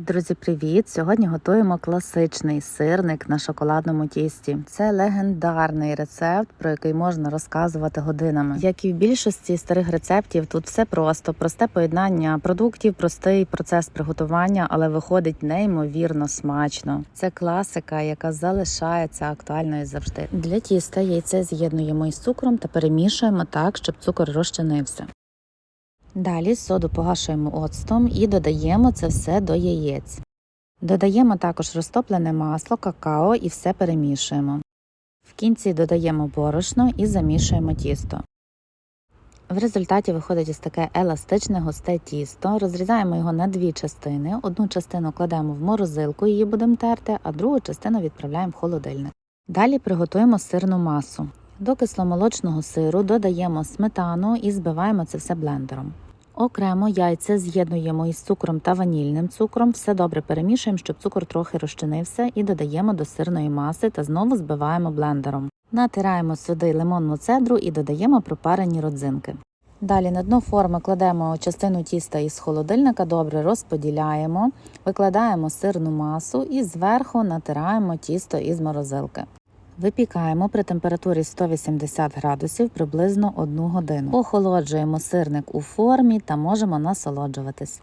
Друзі, привіт! Сьогодні готуємо класичний сирник на шоколадному тісті. Це легендарний рецепт, про який можна розказувати годинами. Як і в більшості старих рецептів, тут все просто, просте поєднання продуктів, простий процес приготування, але виходить неймовірно смачно. Це класика, яка залишається актуальною завжди. Для тіста яйце з'єднуємо із цукром та перемішуємо так, щоб цукор розчинився. Далі соду погашуємо оцтом і додаємо це все до яєць. Додаємо також розтоплене масло, какао і все перемішуємо. В кінці додаємо борошно і замішуємо тісто. В результаті виходить ось таке еластичне густе тісто. Розрізаємо його на дві частини. Одну частину кладемо в морозилку, її будемо терти, а другу частину відправляємо в холодильник. Далі приготуємо сирну масу. До кисломолочного сиру додаємо сметану і збиваємо це все блендером. Окремо яйця з'єднуємо із цукром та ванільним цукром. Все добре перемішуємо, щоб цукор трохи розчинився, і додаємо до сирної маси та знову збиваємо блендером. Натираємо сюди лимонну цедру і додаємо пропарені родзинки. Далі на дно форми кладемо частину тіста із холодильника, добре розподіляємо, викладаємо сирну масу і зверху натираємо тісто із морозилки. Випікаємо при температурі 180 градусів приблизно 1 годину. Охолоджуємо сирник у формі та можемо насолоджуватись.